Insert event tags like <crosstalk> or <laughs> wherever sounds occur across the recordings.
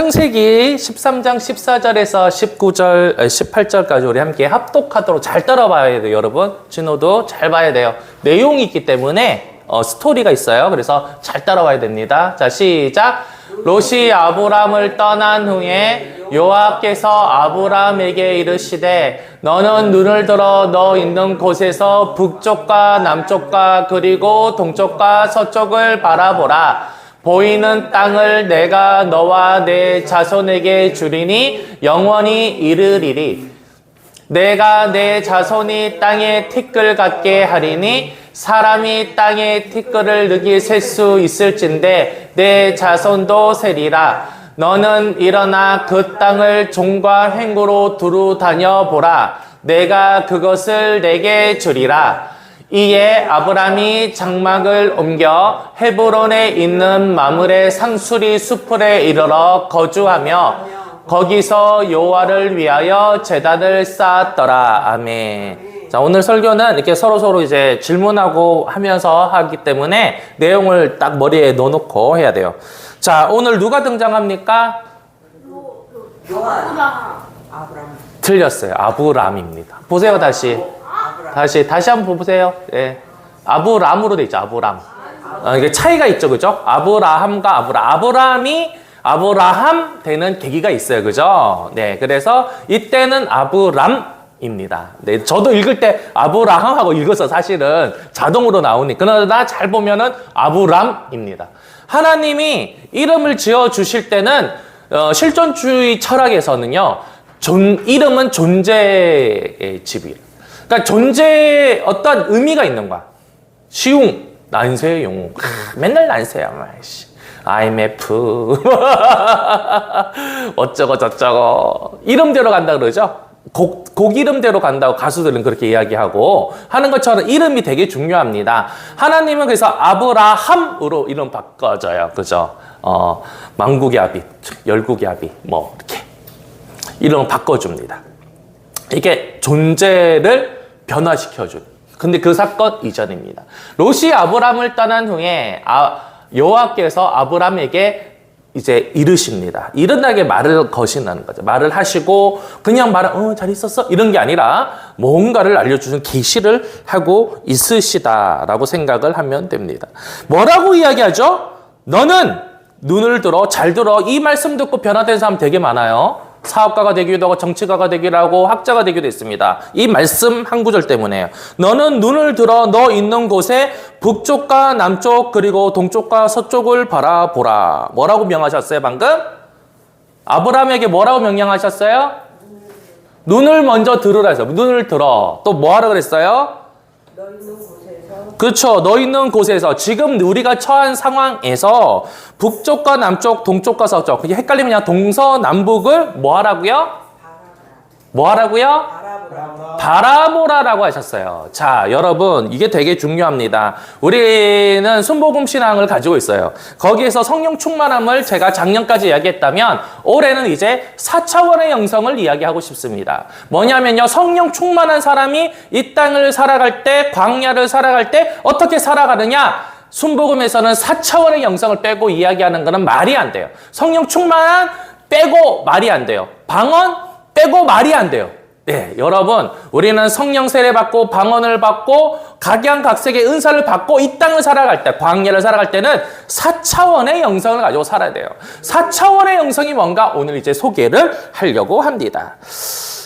창세기 13장 14절에서 19절, 18절까지 우리 함께 합독하도록 잘 따라봐야 돼요, 여러분. 진호도 잘 봐야 돼요. 내용이 있기 때문에 어, 스토리가 있어요. 그래서 잘 따라와야 됩니다. 자, 시작. 롯이 아브람을 떠난 후에 여호와께서 아브람에게 이르시되 너는 눈을 들어 너 있는 곳에서 북쪽과 남쪽과 그리고 동쪽과 서쪽을 바라보라. 보이는 땅을 내가 너와 내 자손에게 주리니 영원히 이르리리. 내가 내 자손이 땅에 티끌 같게 하리니 사람이 땅에 티끌을 느끼 셀수 있을진데 내 자손도 세리라. 너는 일어나 그 땅을 종과 횡구로 두루 다녀 보라. 내가 그것을 내게 주리라. 이에 아브람이 장막을 옮겨 헤브론에 있는 마물의 상수리 수풀에 이르러 거주하며 거기서 여호와를 위하여 제단을 쌓았더라. 아멘. 자, 오늘 설교는 이렇게 서로 서로 이제 질문하고 하면서 하기 때문에 내용을 딱 머리에 넣어 놓고 해야 돼요. 자, 오늘 누가 등장합니까? 요한 아브라함. 틀렸어요. 아브람입니다. 보세요, 다시. 아브라함. 다시, 다시 한번 보세요. 예. 아브람으로 돼 있죠, 아브람. 어, 이게 차이가 있죠, 그죠? 아브라함과 아브라. 아브람이 아브라함 되는 계기가 있어요, 그죠? 네, 그래서 이때는 아브람입니다. 네, 저도 읽을 때 아브라함 하고 읽어서 사실은 자동으로 나오니. 그러나 잘 보면은 아브람입니다. 하나님이 이름을 지어 주실 때는 어, 실존주의 철학에서는요, 존, 이름은 존재의 집이에요. 그러니까 존재에 어떤 의미가 있는 거야. 시웅, 난세 영웅. 아, 맨날 난세야, 말씨. IMF. <laughs> 어쩌고 저쩌고. 이름대로 간다 그러죠? 곡, 곡 이름대로 간다고 가수들은 그렇게 이야기하고 하는 것처럼 이름이 되게 중요합니다. 하나님은 그래서 아브라함으로 이름 바꿔줘요. 그죠? 어, 망국의 아비, 열국의 아비, 뭐, 이렇게. 이름을 바꿔줍니다. 이게 존재를 변화시켜준. 근데 그 사건 이전입니다. 롯이 아브람을 떠난 후에 아, 여호와께서 아브람에게 이제 이르십니다. 이른하게 말을 거신다는 거죠. 말을 하시고 그냥 말을 어, 잘 있었어 이런 게 아니라 뭔가를 알려주는 계시를 하고 있으시다라고 생각을 하면 됩니다. 뭐라고 이야기하죠? 너는 눈을 들어 잘 들어 이 말씀 듣고 변화된 사람 되게 많아요. 사업가가 되기도 하고 정치가가 되기도 하고 학자가 되기도 했습니다. 이 말씀 한 구절 때문에요. 너는 눈을 들어 너 있는 곳에 북쪽과 남쪽 그리고 동쪽과 서쪽을 바라보라. 뭐라고 명하셨어요 방금? 아브라함에게 뭐라고 명령하셨어요? 눈을 먼저 들으라 해서 눈을 들어. 또 뭐 하라 그랬어요? 그렇죠. 너 있는 곳에서 지금 우리가 처한 상황에서 북쪽과 남쪽, 동쪽과 서쪽. 그게 헷갈리면 그냥 동서남북을 뭐 하라고요? 뭐 하라고요? 바라보라. 바라보라라고 하셨어요. 자, 여러분, 이게 되게 중요합니다. 우리는 순복음 신앙을 가지고 있어요. 거기에서 성령 충만함을 제가 작년까지 이야기했다면 올해는 이제 4차원의 영성을 이야기하고 싶습니다. 뭐냐면요. 성령 충만한 사람이 이 땅을 살아갈 때, 광야를 살아갈 때 어떻게 살아가느냐? 순복음에서는 4차원의 영성을 빼고 이야기하는 것은 말이 안 돼요. 성령 충만한 빼고 말이 안 돼요. 방언 빼고 말이 안 돼요. 네, 여러분, 우리는 성령 세례 받고 방언을 받고 각양각색의 은사를 받고 이 땅을 살아갈 때, 광야를 살아갈 때는 4차원의 영성을 가지고 살아야 돼요. 4차원의 영성이 뭔가 오늘 이제 소개를 하려고 합니다.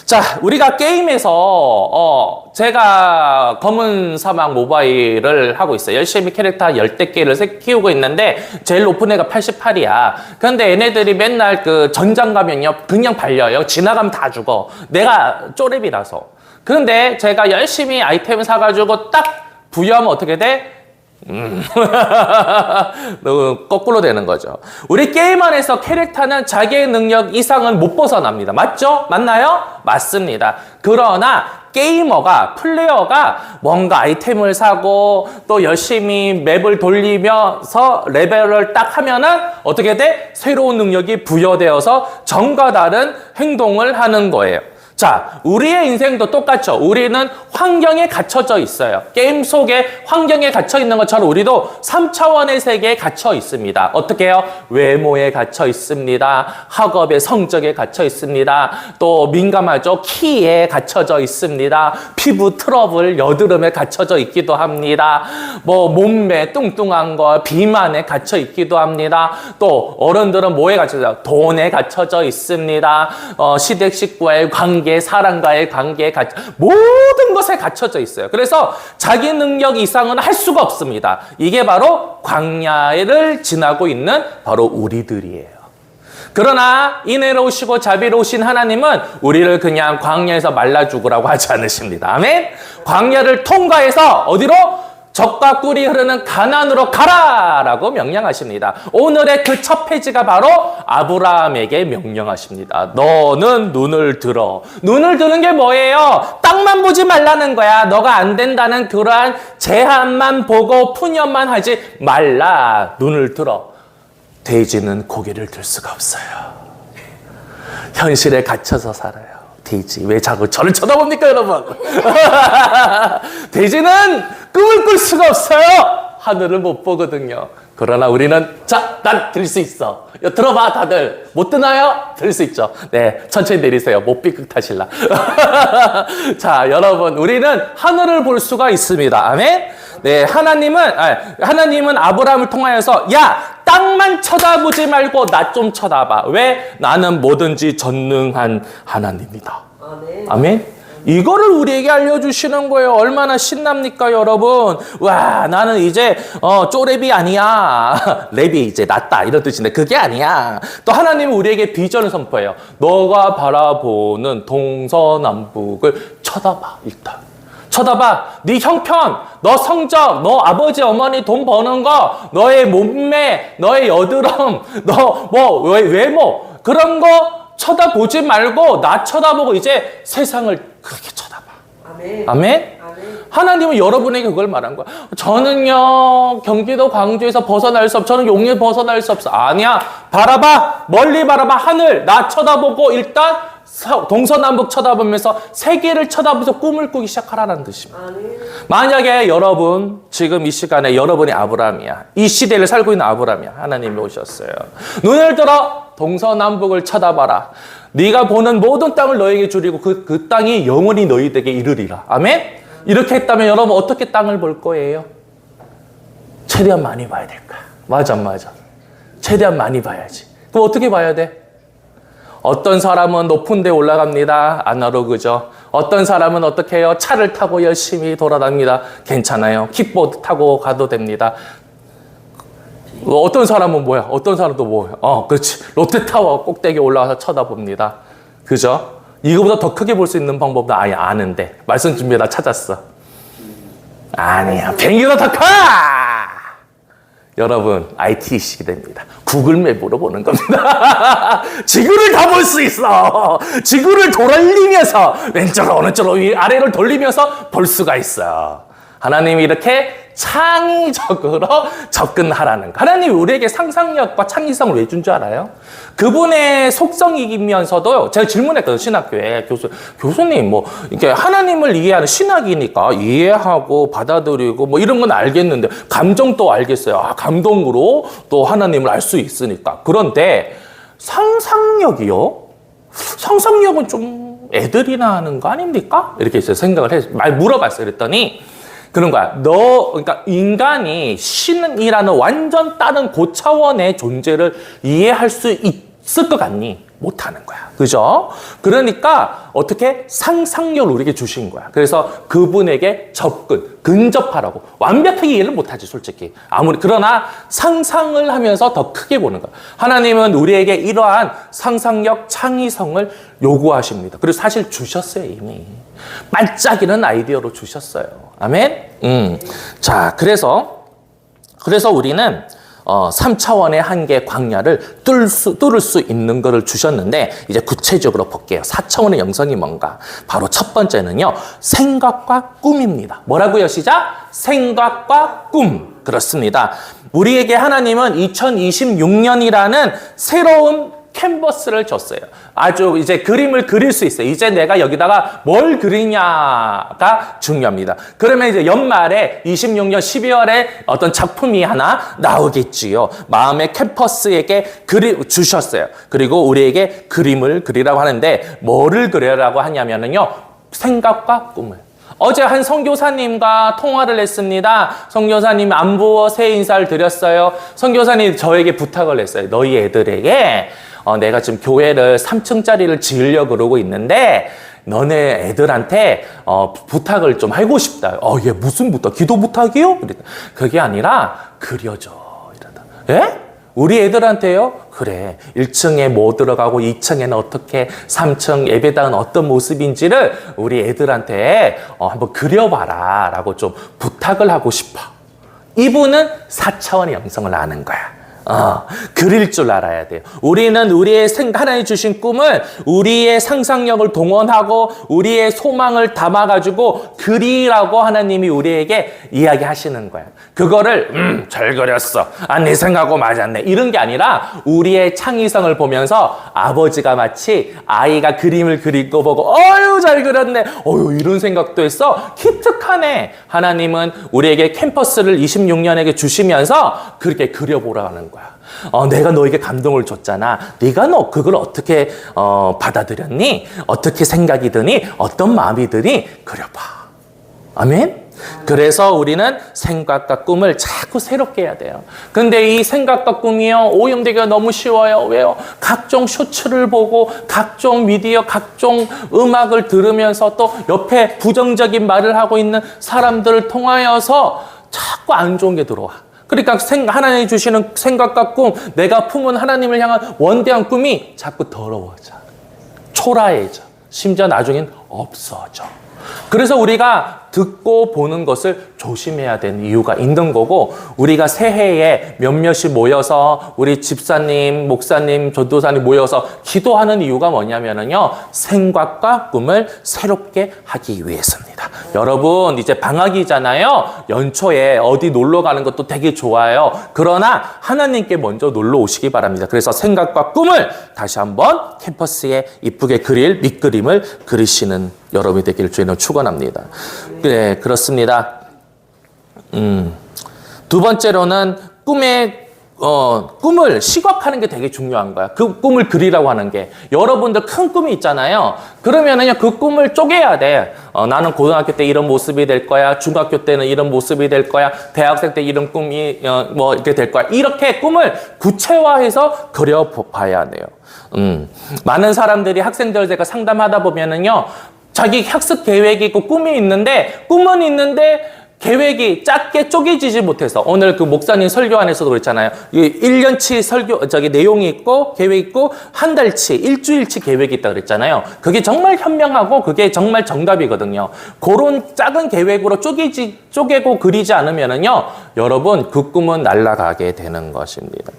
자, 우리가 게임에서 어, 제가 검은 사막 모바일을 하고 있어요. 열심히 캐릭터 10대 개를 세- 키우고 있는데 제일 높은 애가 88이야. 그런데 얘네들이 맨날 그 전장 가면요. 그냥 발려요. 지나가면 다 죽어. 내가 쪼렙이라서. 그런데 제가 열심히 아이템 사가지고 딱 부여하면 어떻게 돼? <laughs> 너무 거꾸로 되는 거죠. 우리 게임 안에서 캐릭터는 자기의 능력 이상은 못 벗어납니다. 맞죠? 맞나요? 맞습니다. 그러나 게이머가, 플레이어가 뭔가 아이템을 사고 또 열심히 맵을 돌리면서 레벨을 딱 하면은 어떻게 돼? 새로운 능력이 부여되어서 전과 다른 행동을 하는 거예요. 자, 우리의 인생도 똑같죠. 우리는 환경에 갇혀져 있어요. 게임 속에 환경에 갇혀 있는 것처럼 우리도 3차원의 세계에 갇혀 있습니다. 어떻게 해요? 외모에 갇혀 있습니다. 학업의 성적에 갇혀 있습니다. 또 민감하죠. 키에 갇혀져 있습니다. 피부 트러블, 여드름에 갇혀져 있기도 합니다. 뭐 몸매 뚱뚱한 거, 비만에 갇혀 있기도 합니다. 또 어른들은 뭐에 갇혀져? 돈에 갇혀져 있습니다. 어, 시댁 식구와의 관계, 사람과의 관계에 갇혀 모든 것에 갇혀져 있어요. 그래서 자기 능력 이상은 할 수가 없습니다. 이게 바로 광야를 지나고 있는 바로 우리들이에요. 그러나 인애로우시고 자비로우신 하나님은 우리를 그냥 광야에서 말라 죽으라고 하지 않으십니다. 아멘. 광야를 통과해서 어디로 적과 꿀이 흐르는 가난으로 가라 라고 명령하십니다. 오늘의 그 첫 페이지가 바로 아브라함에게 명령하십니다. 너는 눈을 들어. 눈을 드는 게 뭐예요? 땅만 보지 말라는 거야. 너가 안 된다는 그러한 제한만 보고 푸념만 하지 말라. 눈을 들어. 돼지는 고개를 들 수가 없어요. 현실에 갇혀서 살아요. 돼지. 왜 자꾸 저를 쳐다봅니까, 여러분? <laughs> 돼지는 꿈을 꿀 수가 없어요. 하늘을 못 보거든요. 그러나 우리는, 자, 난 들 수 있어. 야, 들어봐, 다들. 못 드나요? 들 수 있죠. 네, 천천히 내리세요. 못 삐끗하실라. <laughs> 자, 여러분, 우리는 하늘을 볼 수가 있습니다. 아멘? 네, 하나님은, 아, 하나님은 아브라함을 통하여서, 야, 땅만 쳐다보지 말고 나 좀 쳐다봐. 왜? 나는 뭐든지 전능한 하나님이다. 아멘. 아멘. 이거를 우리에게 알려주시는 거예요. 얼마나 신납니까, 여러분? 와, 나는 이제, 어, 쪼랩이 아니야. <laughs> 랩이 이제 낫다. 이런 뜻인데, 그게 아니야. 또 하나님은 우리에게 비전을 선포해요. 너가 바라보는 동서남북을 쳐다봐, 일단. 쳐다봐. 네 형편, 너 성적, 너 아버지 어머니 돈 버는 거, 너의 몸매, 너의 여드름, <laughs> 너 뭐 외모 그런 거 쳐다보지 말고 나 쳐다보고 이제 세상을 그렇게 쳐다봐. 아멘. 아멘. 아멘. 하나님은 여러분에게 그걸 말한 거야. 저는요, 경기도 광주에서 벗어날 수 없어. 저는 용에 벗어날 수 없어. 아니야. 바라봐. 멀리 바라봐. 하늘. 나 쳐다보고 일단 서- 동서남북 쳐다보면서 세계를 쳐다보면서 꿈을 꾸기 시작하라는 뜻입니다. 만약에 여러분, 지금 이 시간에 여러분이 아브라함이야. 이 시대를 살고 있는 아브라함이야. 하나님이 오셨어요. 눈을 들어 동서남북을 쳐다봐라. 네가 보는 모든 땅을 너에게 주리고 그, 그 땅이 영원히 너희에게 이르리라. 아멘? 이렇게 했다면 여러분 어떻게 땅을 볼 거예요? 최대한 많이 봐야 될 거야. 맞아, 맞아. 최대한 많이 봐야지. 그럼 어떻게 봐야 돼? 어떤 사람은 높은 데 올라갑니다. 아날로그죠. 어떤 사람은 어떻게 해요? 차를 타고 열심히 돌아다닙니다. 괜찮아요. 킥보드 타고 가도 됩니다. 어, 어떤 사람은 뭐야? 어떤 사람도 뭐야? 어, 그렇지. 롯데타워 꼭대기 올라가서 쳐다봅니다. 그죠? 이거보다 더 크게 볼 수 있는 방법도 아예 아는데. 말씀 준비해 다 찾았어. 아니야. 비행기가 더 커! 여러분, IT 시대입니다. 구글 맵으로 보는 겁니다. <laughs> 지구를 다 볼 수 있어. 지구를 돌리면서 왼쪽으로 오른쪽으로 위 아래를 돌리면서 볼 수가 있어요. 하나님이 이렇게 창의적으로 <laughs> 접근하라는 거. 하나님이 우리에게 상상력과 창의성을 왜 준 줄 알아요? 그분의 속성이면서도 제가 질문했거든요, 신학교에. 교수, 교수님, 뭐, 이렇게 하나님을 이해하는 신학이니까 이해하고 받아들이고 뭐 이런 건 알겠는데, 감정도 알겠어요. 아, 감동으로 또 하나님을 알 수 있으니까. 그런데 상상력이요? 상상력은 좀 애들이나 하는 거 아닙니까? 이렇게 생각을 해, 말 물어봤어요. 그랬더니, 그런 거야. 너, 그러니까 인간이 신이라는 완전 다른 고차원의 존재를 이해할 수 있 을것 같니? 못하는 거야. 그죠? 그러니까 어떻게 상상력을 우리에게 주신 거야. 그래서 그분에게 접근, 근접하라고. 완벽하게 이해를 못하지, 솔직히. 아무리, 그러나 상상을 하면서 더 크게 보는 거야. 하나님은 우리에게 이러한 상상력, 창의성을 요구하십니다. 그리고 사실 주셨어요, 이미. 반짝이는 아이디어로 주셨어요. 아멘? 음. 자, 그래서, 그래서 우리는 어, 3차원의 한계 광야를 뚫을 수, 뚫을 수 있는 것을 주셨는데, 이제 구체적으로 볼게요. 4차원의 영성이 뭔가. 바로 첫 번째는요, 생각과 꿈입니다. 뭐라고요, 시작? 생각과 꿈. 그렇습니다. 우리에게 하나님은 2026년이라는 새로운 캔버스를 줬어요. 아주 이제 그림을 그릴 수 있어요. 이제 내가 여기다가 뭘 그리냐가 중요합니다. 그러면 이제 연말에 26년 12월에 어떤 작품이 하나 나오겠지요. 마음의 캔버스에게 그리 주셨어요. 그리고 우리에게 그림을 그리라고 하는데 뭐를 그리라고 하냐면은요. 생각과 꿈을. 어제 한 선교사님과 통화를 했습니다. 선교사님 안부 새 인사를 드렸어요. 선교사님 저에게 부탁을 했어요. 너희 애들에게 어, 내가 지금 교회를 3층짜리를 지으려고 그러고 있는데 너네 애들한테 어, 부탁을 좀 하고 싶다. 어, 얘 무슨 부탁? 기도 부탁이요? 그게 아니라 그려줘. 이러다. 예? 우리 애들한테요? 그래. 1층에 뭐 들어가고 2층에는 어떻게, 3층 예배당은 어떤 모습인지를 우리 애들한테 어, 한번 그려봐라. 라고 좀 부탁을 하고 싶어. 이분은 4차원의 영성을 아는 거야. 어, 그릴 줄 알아야 돼요. 우리는 우리의 생, 하나님 주신 꿈을 우리의 상상력을 동원하고 우리의 소망을 담아가지고 그리라고 하나님이 우리에게 이야기하시는 거야. 그거를, 음, 잘 그렸어. 아, 내 생각하고 맞았네. 이런 게 아니라 우리의 창의성을 보면서 아버지가 마치 아이가 그림을 거 보고, 어유, 잘 그렸네. 어유, 이런 생각도 했어. 기특하네. 하나님은 우리에게 캠퍼스를 26년에게 주시면서 그렇게 그려보라는 거 야. 어, 내가 너에게 감동을 줬잖아. 네가 너 그걸 어떻게 어, 받아들였니? 어떻게 생각이 드니? 어떤 마음이 드니? 그려봐. 아멘. 그래서 우리는 생각과 꿈을 자꾸 새롭게 해야 돼요. 근데 이 생각과 꿈이요, 오염되기가 너무 쉬워요. 왜요? 각종 쇼츠를 보고, 각종 미디어, 각종 음악을 들으면서 또 옆에 부정적인 말을 하고 있는 사람들을 통하여서 자꾸 안 좋은 게 들어와. 그러니까 생, 하나님이 주시는 생각과 꿈, 내가 품은 하나님을 향한 원대한 꿈이 자꾸 더러워져. 초라해져. 심지어 나중엔 없어져. 그래서 우리가 듣고 보는 것을 조심해야 되는 이유가 있는 거고, 우리가 새해에 몇몇이 모여서 우리 집사님, 목사님, 전도사님 모여서 기도하는 이유가 뭐냐면은요, 생각과 꿈을 새롭게 하기 위해서입니다. 여러분, 이제 방학이잖아요. 연초에 어디 놀러 가는 것도 되게 좋아요. 그러나 하나님께 먼저 놀러 오시기 바랍니다. 그래서 생각과 꿈을 다시 한번 캠퍼스에 이쁘게 그릴 밑그림을 그리시는 여러분이 되기를 주의는 축원합니다. 네, 그렇습니다. 음. 두 번째로는 꿈의 어, 꿈을 시각하는 게 되게 중요한 거야. 그 꿈을 그리라고 하는 게. 여러분들 큰 꿈이 있잖아요. 그러면은요, 그 꿈을 쪼개야 돼. 어, 나는 고등학교 때 이런 모습이 될 거야. 중학교 때는 이런 모습이 될 거야. 대학생 때 이런 꿈이, 어, 뭐, 이렇게 될 거야. 이렇게 꿈을 구체화해서 그려봐야 돼요. 음. 많은 사람들이 학생들 제가 상담하다 보면은요, 자기 학습 계획이 있고 꿈이 있는데, 꿈은 있는데, 계획이 작게 쪼개지지 못해서 오늘 그 목사님 설교 안에서도 그랬잖아요. 이 1년치 설교 저기 내용이 있고 계획 있고 한 달치, 일주일치 계획이 있다 그랬잖아요. 그게 정말 현명하고 그게 정말 정답이거든요. 그런 작은 계획으로 쪼개지 쪼개고 그리지 않으면은요. 여러분 그 꿈은 날아가게 되는 것입니다.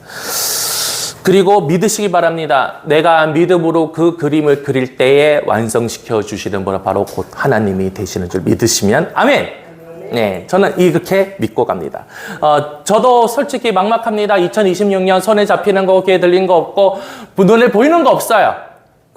그리고 믿으시기 바랍니다. 내가 믿음으로 그 그림을 그릴 때에 완성시켜 주시는 분은 바로 곧 하나님이 되시는 줄 믿으시면 아멘. 네, 저는 이렇게 믿고 갑니다. 어, 저도 솔직히 막막합니다. 2026년 손에 잡히는 거, 귀에 들린 거 없고, 눈에 보이는 거 없어요.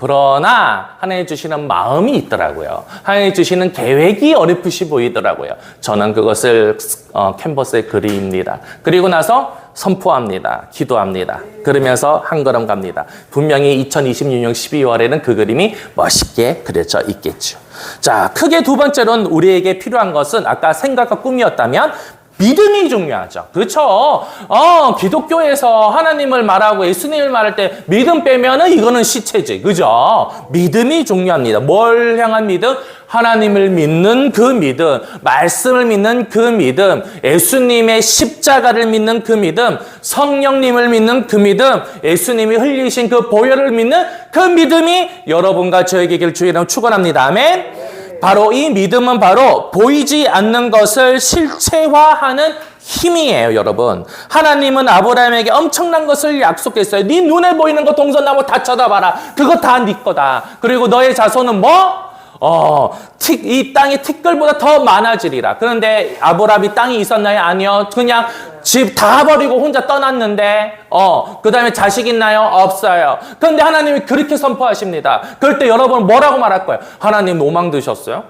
그러나 하나님 주시는 마음이 있더라고요. 하나님 주시는 계획이 어렴풋이 보이더라고요. 저는 그것을 어, 캔버스에 그립니다. 그리고 나서 선포합니다. 기도합니다. 그러면서 한 걸음 갑니다. 분명히 2026년 12월에는 그 그림이 멋있게 그려져 있겠죠. 자, 크게 두 번째로는 우리에게 필요한 것은 아까 생각과 꿈이었다면 믿음이 중요하죠. 그렇죠? 어, 기독교에서 하나님을 말하고 예수님을 말할 때 믿음 빼면은 이거는 시체지. 그죠? 믿음이 중요합니다. 뭘 향한 믿음? 하나님을 믿는 그 믿음, 말씀을 믿는 그 믿음, 예수님의 십자가를 믿는 그 믿음, 성령님을 믿는 그 믿음, 예수님이 흘리신 그 보혈을 믿는 그 믿음이 여러분과 저에게 길 주의라고 축원합니다. 아멘. 바로 이 믿음은 바로 보이지 않는 것을 실체화하는 힘이에요, 여러분. 하나님은 아브라함에게 엄청난 것을 약속했어요. 네 눈에 보이는 거 동서나무 다 쳐다봐라. 그거 다 네 거다. 그리고 너의 자손은 뭐? 어, 틱, 이 땅이 티끌보다 더 많아지리라. 그런데 아브라함이 땅이 있었나요? 아니요. 그냥 집 다 버리고 혼자 떠났는데, 어, 그 다음에 자식 있나요? 없어요. 그런데 하나님이 그렇게 선포하십니다. 그럴 때 여러분 뭐라고 말할 거예요? 하나님 노망 드셨어요?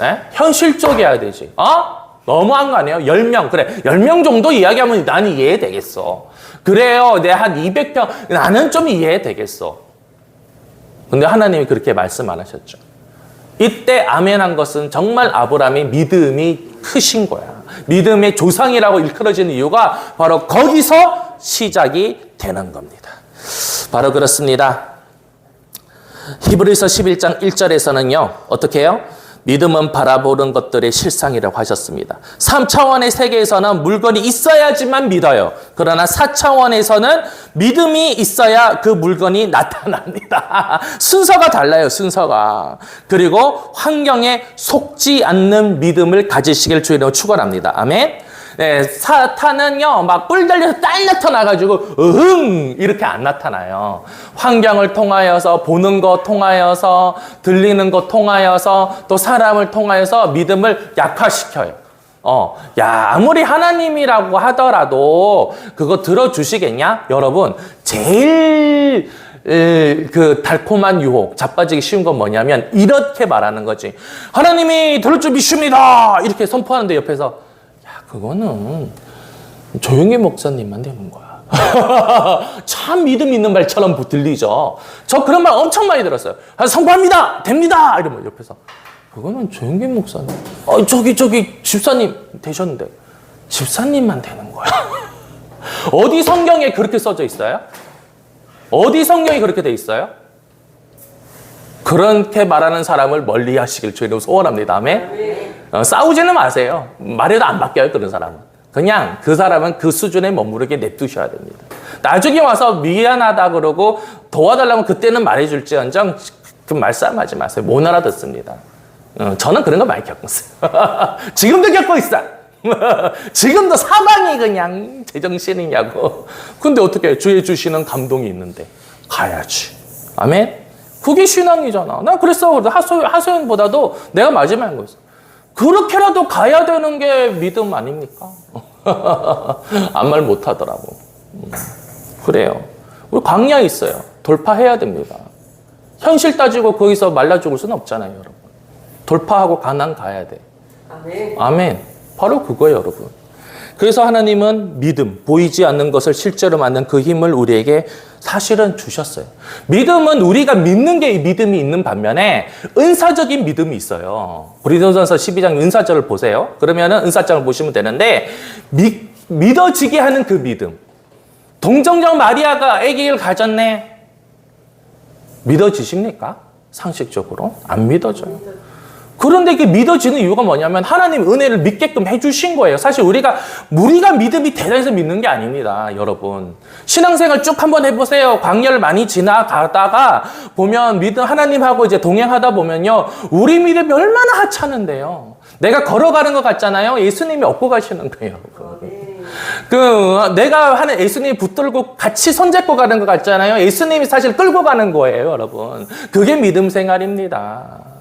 예? 현실적이어야 되지. 어? 너무한 거 아니에요? 10명. 그래. 10명 정도 이야기하면 나는 이해되겠어. 그래요. 내 한 200평. 나는 좀 이해되겠어. 근데 하나님이 그렇게 말씀 안 하셨죠. 이때 아멘한 것은 정말 아브라함의 믿음이 크신 거야. 믿음의 조상이라고 일컬어지는 이유가 바로 거기서 시작이 되는 겁니다. 바로 그렇습니다. 히브리서 11장 1절에서는요. 어떻게 해요? 믿음은 바라보는 것들의 실상이라고 하셨습니다. 3차원의 세계에서는 물건이 있어야지만 믿어요. 그러나 4차원에서는 믿음이 있어야 그 물건이 <laughs> 나타납니다. 순서가 달라요, 순서가. 그리고 환경에 속지 않는 믿음을 가지시길 주의로 축원합니다. 아멘. 네, 사탄은요, 막 뿔 달려서 딸 나타나가지고, 으흥! 이렇게 안 나타나요. 환경을 통하여서, 보는 것 통하여서, 들리는 것 통하여서, 또 사람을 통하여서 믿음을 약화시켜요. 어, 야, 아무리 하나님이라고 하더라도, 그거 들어주시겠냐? 여러분, 제일, 에, 그 달콤한 유혹, 자빠지기 쉬운 건 뭐냐면, 이렇게 말하는 거지. 하나님이 들을 줄 믿습니다! 이렇게 선포하는데 옆에서, 그거는 조용히 목사님만 되는 거야. <laughs> 참 믿음 있는 말처럼 들리죠. 저 그런 말 엄청 많이 들었어요. 아, 선포합니다. 됩니다. 이러면 옆에서 그거는 조용기 목사님. 어, 저기 저기 집사님 되셨는데 집사님만 되는 거야. <laughs> 어디 성경에 그렇게 써져 있어요? 어디 성경이 그렇게 돼 있어요? 그렇게 말하는 사람을 멀리 하시길 주의로 소원합니다. 아멘. 어, 싸우지는 마세요. 말해도 안 바뀌어요, 그런 사람은. 그냥 그 사람은 그 수준에 머무르게 냅두셔야 됩니다. 나중에 와서 미안하다 그러고 도와달라면 그때는 말해줄지언정 그 말싸움하지 마세요. 못 알아듣습니다. 어, 저는 그런 거 많이 겪었어요. <laughs> 지금도 겪고 있어. <laughs> 지금도 사방이 그냥 제정신이냐고. 근데 어떻게 주의 주시는 감동이 있는데 가야지. 아멘. 그게 신앙이잖아. 난 그랬어. 하소, 하소연보다도 내가 마지막인 거였어. 그렇게라도 가야 되는 게 믿음 아닙니까? <laughs> 아무 말 못하더라고. 음, 그래요. 우리 광야 있어요. 돌파해야 됩니다. 현실 따지고 거기서 말라 죽을 수는 없잖아요, 여러분. 돌파하고 가난 가야 돼. 아멘. 아멘. 바로 그거예요, 여러분. 그래서 하나님은 믿음, 보이지 않는 것을 실제로 만든 그 힘을 우리에게 사실은 주셨어요. 믿음은 우리가 믿는 게 믿음이 있는 반면에 은사적인 믿음이 있어요. 고린도전서 12장 은사절을 보세요. 그러면은 은사장을 보시면 되는데 믿, 믿어지게 하는 그 믿음. 동정녀 마리아가 아기를 가졌네. 믿어지십니까? 상식적으로 안 믿어져요. 그런데 이게 믿어지는 이유가 뭐냐면 하나님 은혜를 믿게끔 해주신 거예요. 사실 우리가 우리가 믿음이 대단해서 믿는 게 아닙니다, 여러분. 신앙생활 쭉 한번 해보세요. 광야를 많이 지나가다가 보면 믿음 하나님하고 이제 동행하다 보면요, 우리 믿음이 얼마나 하찮은데요. 내가 걸어가는 것 같잖아요. 예수님이 업고 가시는 거예요. 여러분. 그 내가 하는 예수님이 붙들고 같이 손잡고 가는 것 같잖아요. 예수님이 사실 끌고 가는 거예요, 여러분. 그게 믿음 생활입니다.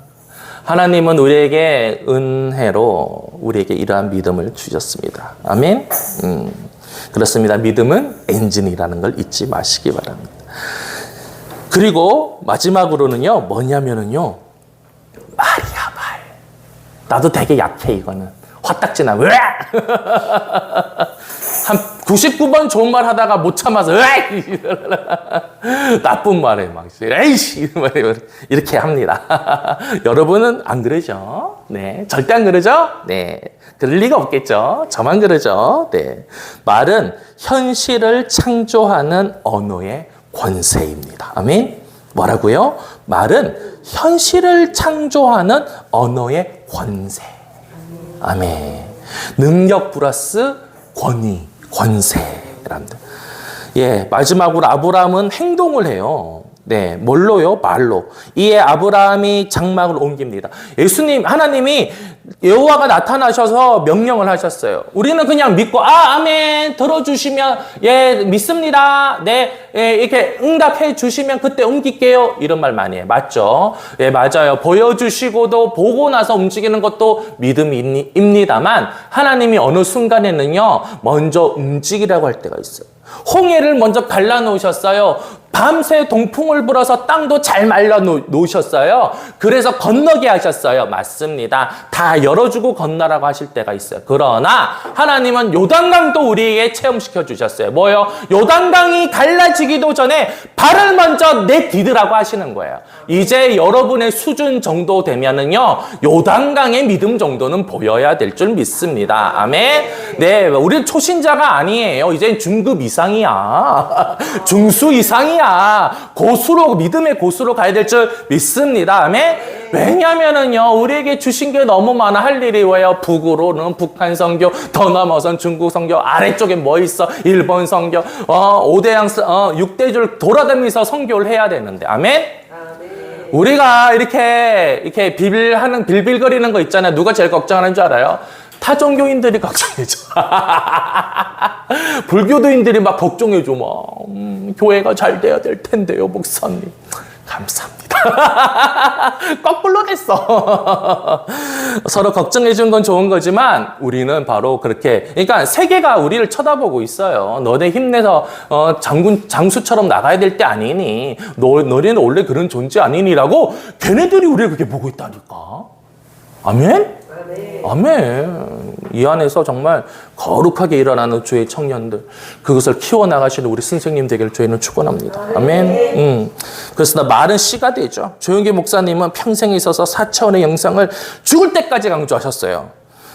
하나님은 우리에게 은혜로 우리에게 이러한 믿음을 주셨습니다. 아멘. 음, 그렇습니다. 믿음은 엔진이라는 걸 잊지 마시기 바랍니다. 그리고 마지막으로는요, 뭐냐면은요, 말이야 말. 나도 되게 약해 이거는. 화딱지나 왜? <laughs> 한 99번 좋은 말 하다가 못 참아서 으악! <laughs> 나쁜 말에 막 에이씨 이렇게 합니다. <laughs> 여러분은 안 그러죠? 네, 절대 안 그러죠? 네, 그럴 리가 없겠죠. 저만 그러죠. 네, 말은 현실을 창조하는 언어의 권세입니다. 아멘. 뭐라고요? 말은 현실을 창조하는 언어의 권세. 아멘. 능력 플러스 권위. 권세랍니다. 예, 마지막으로 아브라함은 행동을 해요. 네, 뭘로요? 말로. 이에 아브라함이 장막을 옮깁니다. 예수님, 하나님이 여호와가 나타나셔서 명령을 하셨어요. 우리는 그냥 믿고 아, 아멘 들어주시면 예 믿습니다. 네, 예, 이렇게 응답해 주시면 그때 옮길게요. 이런 말 많이 해. 맞죠? 예, 맞아요. 보여주시고도 보고 나서 움직이는 것도 믿음입니다만 하나님이 어느 순간에는요 먼저 움직이라고 할 때가 있어요. 홍해를 먼저 갈라놓으셨어요. 밤새 동풍을 불어서 땅도 잘 놓- 놓으셨어요. 그래서 건너게 하셨어요. 맞습니다. 다 열어주고 건너라고 하실 때가 있어요. 그러나 하나님은 요단강도 우리에게 체험시켜 주셨어요. 뭐요? 요단강이 갈라지기도 전에 발을 먼저 내디드라고 하시는 거예요. 이제 여러분의 수준 정도 되면은요, 요단강의 믿음 정도는 보여야 될 줄 믿습니다. 아멘. 네, 우리는 초신자가 아니에요. 이제 중급 이상이야. <laughs> 중수 이상이야. 고수로, 믿음의 고수로 가야 될 줄 믿습니다. 아멘. 왜냐면은요, 우리에게 주신 게 너무 많아. 할 일이 왜요? 북으로는 북한 성교, 더 넘어선 중국 성교, 아래쪽에 뭐 있어? 일본 성교, 어, 오대양, 어, 육대줄 돌아다니면서 성교를 해야 되는데. 아멘. 우리가 이렇게 이렇게 빌하는 빌빌거리는 거 있잖아요. 누가 제일 걱정하는 줄 알아요? 타 종교인들이 걱정해줘. <laughs> 불교도인들이 막 걱정해줘. 막 음, 교회가 잘 돼야 될 텐데요, 목사님. 감사합니다. <laughs> 거꾸로 됐어. <laughs> 서로 걱정해 준 건 좋은 거지만 우리는 바로 그렇게 그러니까 세계가 우리를 쳐다보고 있어요. 너네 힘내서 어, 장군 장수처럼 나가야 될 때 아니니? 너 너네는 원래 그런 존재 아니니라고 걔네들이 우리를 그렇게 보고 있다니까. 아멘? 아멘. 아멘. 이 안에서 정말 거룩하게 일어나는 주의 청년들, 그것을 키워나가시는 우리 선생님 되기를 저희는 축원합니다. 아멘. 음. 그래서 말은 씨가 되죠. 조영기 목사님은 평생에 있어서 4차원의 영상을 죽을 때까지 강조하셨어요.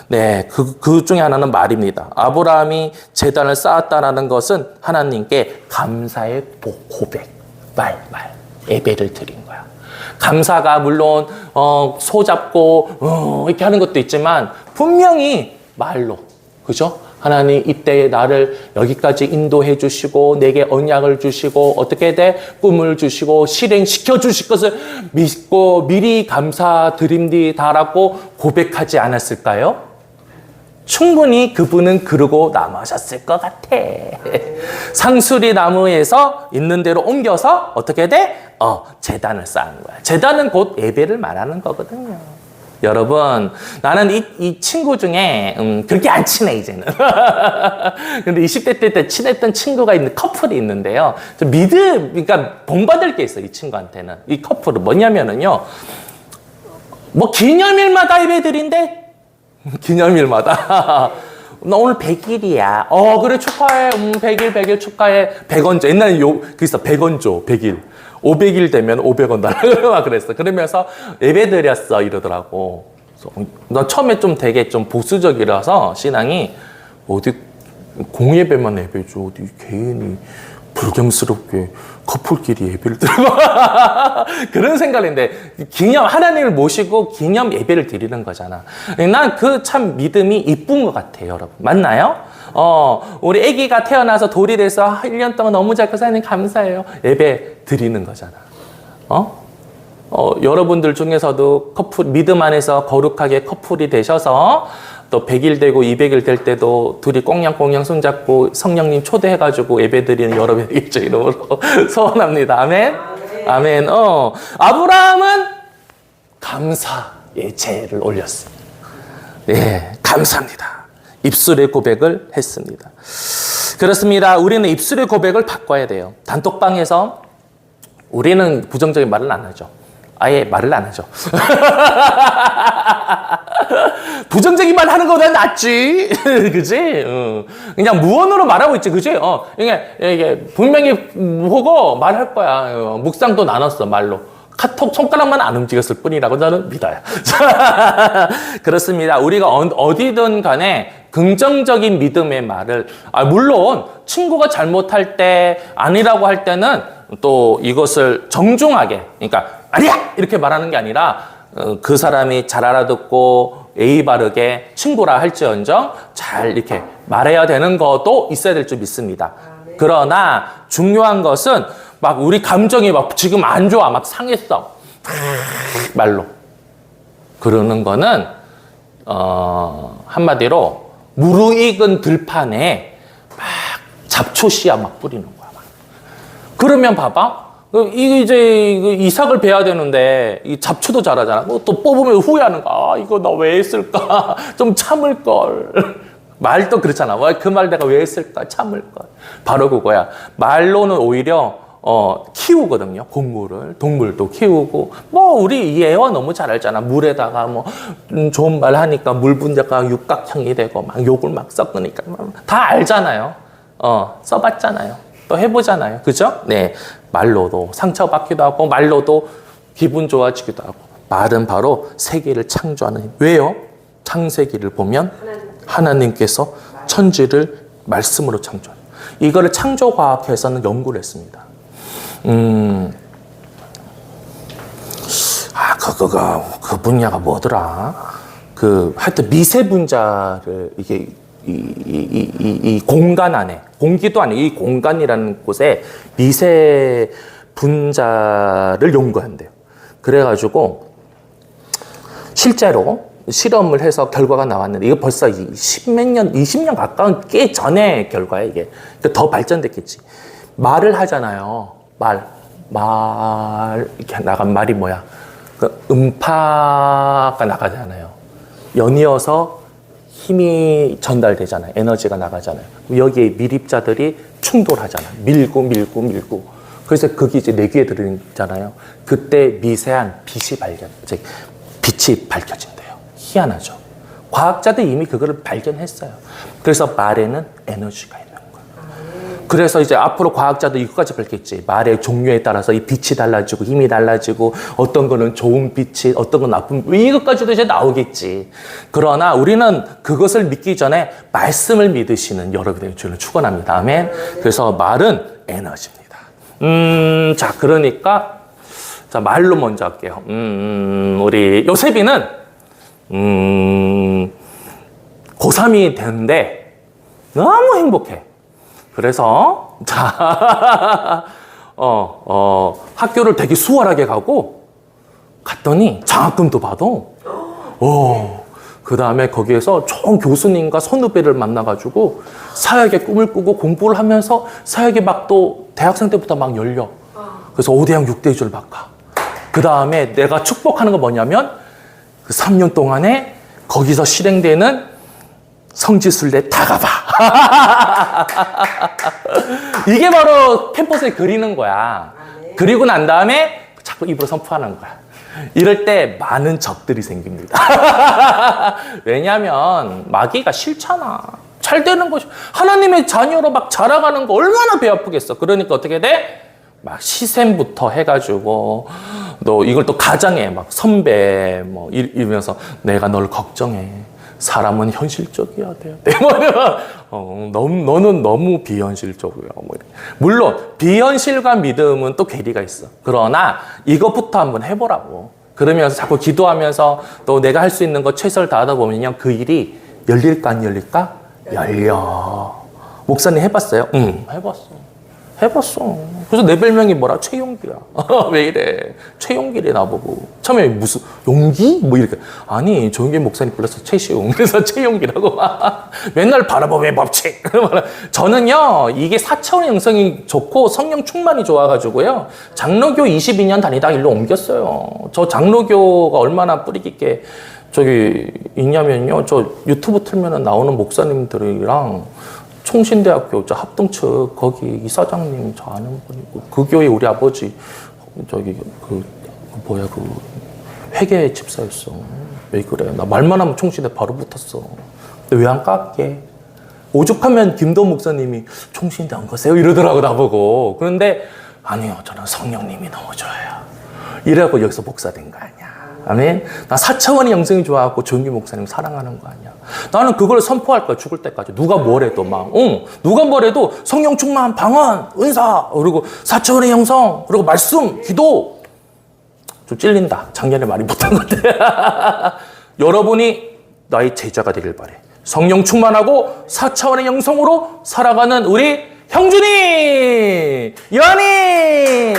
네, 그, 그 중에 하나는 말입니다. 아브라함이 재단을 쌓았다라는 것은 하나님께 감사의 고- 고백, 말, 말, 예배를 드린 거야. 감사가 물론 어, 소 잡고 어, 이렇게 하는 것도 있지만 분명히 말로 그죠? 하나님 이때 나를 여기까지 인도해 주시고 내게 언약을 주시고 어떻게 돼 꿈을 주시고 실행시켜 주실 것을 믿고 미리 감사드립니다라고 고백하지 않았을까요? 충분히 그분은 그러고 남으셨을 것 같아. 상수리 나무에서 있는 대로 옮겨서 어떻게 돼? 어, 재단을 쌓은 거야. 재단은 곧 예배를 말하는 거거든요. 여러분, 나는 이, 이 친구 중에, 음, 그렇게 안 친해, 이제는. <laughs> 근데 20대 때, 때 친했던 친구가 있는 커플이 있는데요. 좀 믿음, 그러니까 본받을 게 있어, 이 친구한테는. 이 커플은 뭐냐면은요. 뭐 기념일마다 예배 드린대? <laughs> 기념일마다. <laughs> 나 오늘 100일이야. 어, 그래, 축하해. 음, 100일, 100일 축하해. 100원 줘. 옛날에 요, 그있어 100원 줘. 100일. 500일 되면 500원 달라고 <laughs> 막 그랬어. 그러면서 예배 드렸어. 이러더라고. 어, 나 처음에 좀 되게 좀 보수적이라서 신앙이 어디 공예배만 예배 줘. 어디 개인이 불경스럽게 커플끼리 예배를 드리고 <laughs> 그런 생각인데 기념 하나님을 모시고 기념 예배를 드리는 거잖아. 난 그 참 믿음이 이쁜 것 같아요, 여러분. 맞나요? 어, 우리 아기가 태어나서 돌이 돼서 아, 1년 동안 너무 잘 커서 하나님 감사해요. 예배 드리는 거잖아. 어? 어, 여러분들 중에서도 커플, 믿음 안에서 거룩하게 커플이 되셔서 또 100일 되고 200일 될 때도 둘이 꽁냥꽁냥 손잡고 성령님 초대해가지고 예배 드리는 여러분이 되겠죠. <laughs> 이름으로 <laughs> 소원합니다. 아멘. 아멘. 어. 아브라함은 감사의 제를 올렸습니다. 네, 감사합니다. 입술의 고백을 했습니다. 그렇습니다. 우리는 입술의 고백을 바꿔야 돼요. 단톡방에서 우리는 부정적인 말을 안 하죠. 아예 말을 안 하죠. <laughs> 부정적인 말 하는 거보다 낫지. <laughs> 그지? 어. 그냥 무언으로 말하고 있지. 그지? 어. 이게, 분명히 보고 말할 거야. 어. 묵상도 나눴어, 말로. 카톡 손가락만 안 움직였을 뿐이라고 저는 믿어요. 자, <laughs> 그렇습니다. 우리가 어- 어디든 간에 긍정적인 믿음의 말을, 아, 물론 친구가 잘못할 때 아니라고 할 때는 또 이것을 정중하게, 그러니까 아니야! 이렇게 말하는 게 아니라 어, 그 사람이 잘 알아듣고 예의 바르게 친구라 할지언정 잘 이렇게 말해야 되는 것도 있어야 될 줄 믿습니다. 그러나 중요한 것은 막 우리 감정이 막 지금 안 좋아. 막 상했어. 말로. 그러는 거는, 어, 한마디로 무르익은 들판에 막 잡초 씨앗 막 뿌리는 거야. 막. 그러면 봐봐. 그 이게 이제 그 이삭을 베야 되는데 이 잡초도 자라잖아. 그거 또 뽑으면 후회하는 거야. 아, 이거 나 왜 했을까? <laughs> 좀 참을 걸. <laughs> 말도 그렇잖아. 그 말 내가 왜 했을까? 참을 걸. 바로 그거야. 말로는 오히려 어, 키우거든요. 곡물을. 동물도 키우고. 뭐, 우리 이 애와 너무 잘 알잖아. 물에다가 뭐, 음, 좋은 말 하니까 물 분자가 육각형이 되고, 막 욕을 막 섞으니까. 다 알잖아요. 어, 써봤잖아요. 또 해보잖아요. 그죠? 네. 말로도 상처받기도 하고, 말로도 기분 좋아지기도 하고. 말은 바로 세계를 창조하는 힘. 왜요? 창세기를 보면 하나님께서 천지를 말씀으로 창조해요. 이거를 창조과학에서는 연구를 했습니다. 음, 아, 그거가, 그 분야가 뭐더라? 그, 하여튼 미세 분자를, 이게, 이, 이, 이, 이, 이 공간 안에, 공기도 아니고 이 공간이라는 곳에 미세 분자를 연구한대요. 그래가지고, 실제로 실험을 해서 결과가 나왔는데, 이거 벌써 십몇 년, 20년 가까운 꽤 전의 결과예요, 이게. 그러니까 더 발전됐겠지. 말을 하잖아요. 말. 말, 이렇게 나간 말이 뭐야? 그 음파가 나가잖아요. 연이어서 힘이 전달되잖아요. 에너지가 나가잖아요. 여기에 밀입자들이 충돌하잖아요. 밀고, 밀고, 밀고. 그래서 그게 이제 내 귀에 들리잖아요. 그때 미세한 빛이 발견, 즉, 빛이 밝혀진대요. 희한하죠. 과학자들이 이미 그거를 발견했어요. 그래서 말에는 에너지가 있는. 그래서 이제 앞으로 과학자도 이것까지 밝겠지. 말의 종류에 따라서 이 빛이 달라지고 힘이 달라지고 어떤 거는 좋은 빛이 어떤 건 나쁜 이것까지도 이제 나오겠지. 그러나 우리는 그것을 믿기 전에 말씀을 믿으시는 여러분의 주를 축원합니다. 아멘. 그래서 말은 에너지입니다. 음, 자 그러니까 자 말로 먼저 할게요. 음, 우리 요셉이는 음, 고3이 되는데 너무 행복해. 그래서 <laughs> 자, 어, 어, 학교를 되게 수월하게 가고 갔더니 장학금도 받아. 오, 그 다음에 거기에서 좋은 교수님과 선후배를 만나가지고 사역의 꿈을 꾸고 공부를 하면서 사역이 막 또 대학생 때부터 막 열려. 그래서 5대양 6대주를 막 가. 그 다음에 내가 축복하는 건 뭐냐면 그 3년 동안에 거기서 실행되는 성지순례 다 가봐. <laughs> 이게 바로 캠퍼스에 그리는 거야. 그리고 난 다음에 자꾸 입으로 선포하는 거야. 이럴 때 많은 적들이 생깁니다. <laughs> 왜냐하면 마귀가 싫잖아. 잘 되는 것이 하나님의 자녀로 막 자라가는 거 얼마나 배 아프겠어. 그러니까 어떻게 돼? 막 시샘부터 해가지고 너 이걸 또 가장해 막 선배 뭐 이- 이러면서 내가 널 걱정해 사람은 현실적이어야 돼요. <laughs> 내가 어, 너무 너는 너무 비현실적이야. 뭐. 물론 비현실과 믿음은 또 괴리가 있어. 그러나 이것부터 한번 해보라고. 그러면서 자꾸 기도하면서 또 내가 할 수 있는 거 최선을 다하다 보면요 그 일이 열릴까 안 열릴까 열려. 목사님 해봤어요? 응, 해봤어. 해봤어. 그래서 내 별명이 뭐라? 최용기야. <laughs> 왜 이래? 최용기래 나보고. 처음에 무슨 용기? 뭐 이렇게. 아니 조용기 목사님 불러서 최시용. 그래서 최용기라고. <laughs> 맨날 바라봄의 법칙. <laughs> 저는요 이게 4차원의 영성이 좋고 성령 충만이 좋아가지고요 장로교 22년 다니다 일로 옮겼어요. 저 장로교가 얼마나 뿌리 깊게 저기 있냐면요 저 유튜브 틀면은 나오는 목사님들이랑 총신대학교 저 합동 측 거기 이사장님 저 아는 분이고 그 교회 우리 아버지 저기 그, 그 뭐야 그 회계 집사였어. 왜 그래? 나 말만 하면 총신대 바로 붙었어. 근데 왜 안 깎게? 오죽하면 김도 목사님이 총신대 안 가세요? 이러더라고 나보고. 그런데 아니요 저는 성령님이 좋아요 이래갖고 여기서 목사 된 거 아니야 아멘? 나 4차원의 영성이 좋아갖고 조용기 목사님 사랑하는 거 아니야. 나는 그걸 선포할 거야 죽을 때까지. 누가 뭐래도 막 응, 누가 뭐래도 성령 충만 방언 은사 그리고 4차원의 영성 그리고 말씀 기도. 좀 찔린다. 작년에 말이 못한 건데 <laughs> 여러분이 나의 제자가 되길 바래. 성령 충만하고 4차원의 영성으로 살아가는 우리 형준이, 연이,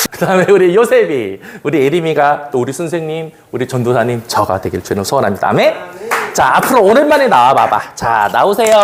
<laughs> 그 다음에 우리 요셉이, 우리 에리미가 또 우리 선생님, 우리 전도사님 저가 되길 주는 소원합니다. 아멘. 자 앞으로 오랜만에 나와봐봐. 자 나오세요.